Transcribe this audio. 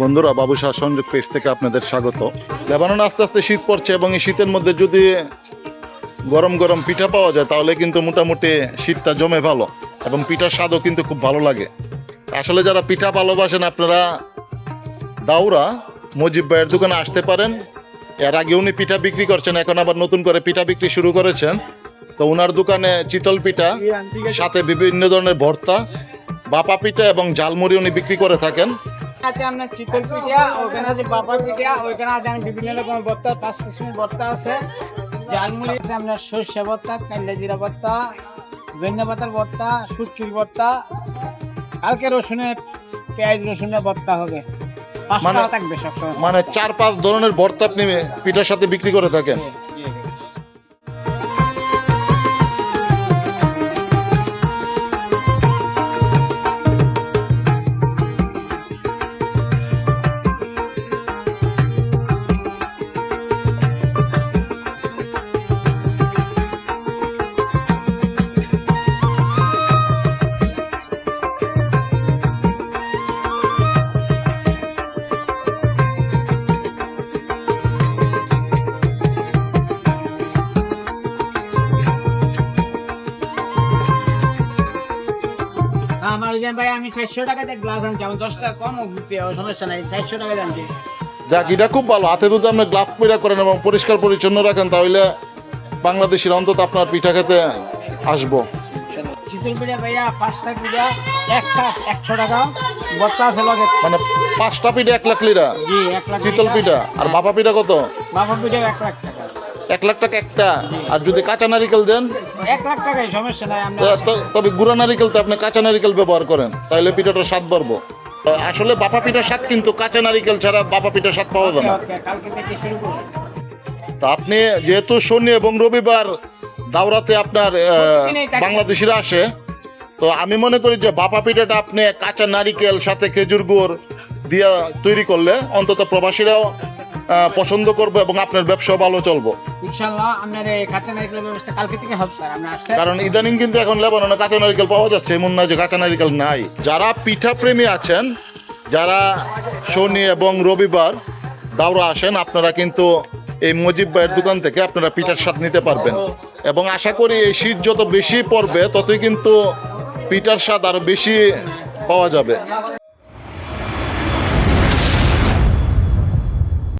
বন্ধুরা, বাবু সংযোগ পেজ থেকে আপনাদের স্বাগত। লেবানন আস্তে আস্তে শীত পড়ছে এবং এই শীতের মধ্যে যদি গরম গরম পিঠা পাওয়া যায়, তাহলে কিন্তু মোটামুটি শীতটা জমে ভালো এবং পিঠার স্বাদও কিন্তু খুব ভালো লাগে। আসলে যারা পিঠা ভালোবাসেন, আপনারা দাউরা মজিব ভাইয়ের দোকানে আসতে পারেন। এর আগে উনি পিঠা বিক্রি করছেন, এখন আবার নতুন করে পিঠা বিক্রি শুরু করেছেন। তো ওনার দোকানে চিতল পিঠা, সাথে বিভিন্ন ধরনের ভর্তা, বাপা পিঠা এবং ঝালমুড়ি উনি বিক্রি করে থাকেন। আছে আপনার পিঠা ওখানে আছে বাবা পিঠা ওইখানে আছে বিভিন্ন ভর্তা পাঁচ কিসিমের ভর্তা আছে। ঝালমুড়ি আছে আপনার সর্ষে ভর্তা কান্দা জিরা ভর্তা ধনিয়া পাতার ভর্তা সুটকির ভর্তা কালকে রসুনের পেঁয়াজ রসুনের ভর্তা হবে। মানে- মানে চার পাঁচ ধরনের ভর্তা আপনি পিঠার সাথে বিক্রি করে থাকেন? আমার জান ভাই আমি চারশো টাকাতে গ্লাস আনছি। আমার দশ টাকা কম সমস্যা নাই। চারশো টাকা আনছি। যাক এটা খুব ভালো। হাতে দুধ আপনি গ্লাভ পরিষ্কার করেন এবং পরিষ্কার পরিচ্ছন্ন রাখেন তাহলে বাংলাদেশের অন্তত আপনার পিঠা খেতে আসব। শীতল পিঠা ভাইয়া পাঁচটা পিঠা একটা একশো টাকা ভর্তা আছে লগে। মানে পাঁচটা পিঠা এক লাখ লিরা? জি এক লাখ শীতল পিঠা। আর বাবা পিঠা কত? বাবা পিঠা এক লাখ টাকা। এক লাখ টাকা একটা। আর যদি কাঁচা নারিকেল দেন? এক লাখ টাকাই সমস্যা নাই তবে গুঁড়া নারিকেল তো আপনি কাঁচা নারিকেল ব্যবহার করেন তাহলে পিঠাটা স্বাদ বাড়বো। আসলে বাপা পিঠার স্বাদ কিন্তু কাঁচা নারিকেল ছাড়া বাপা পিঠার স্বাদ পাওয়া যায় না। তা আপনি যেহেতু শনি এবং রবিবার দাওরাতে আপনার বাংলাদেশিরা আসে তো আমি মনে করি যে বাপা পিঠাটা আপনি কাঁচা নারিকেল সাথে খেজুর গুড় দিয়ে তৈরি করলে অন্তত প্রবাসীরাও পছন্দ করবে এবং আপনার ব্যবসাও ভালো চলবো। কারণ ইদানিং কিন্তু এখন লেবাননে কাঁচা নারিকেল পাওয়া যাচ্ছে এমন না যে কাঁচা নারিকেল নাই। যারা পিঠা প্রেমী আছেন যারা শনি এবং রবিবার দাওরা আসেন আপনারা কিন্তু এই মজিব ভাইয়ের দোকান থেকে আপনারা পিঠার স্বাদ নিতে পারবেন। এবং আশা করি এই শীত যত বেশি পড়বে ততই কিন্তু পিঠার স্বাদ আরও বেশি পাওয়া যাবে।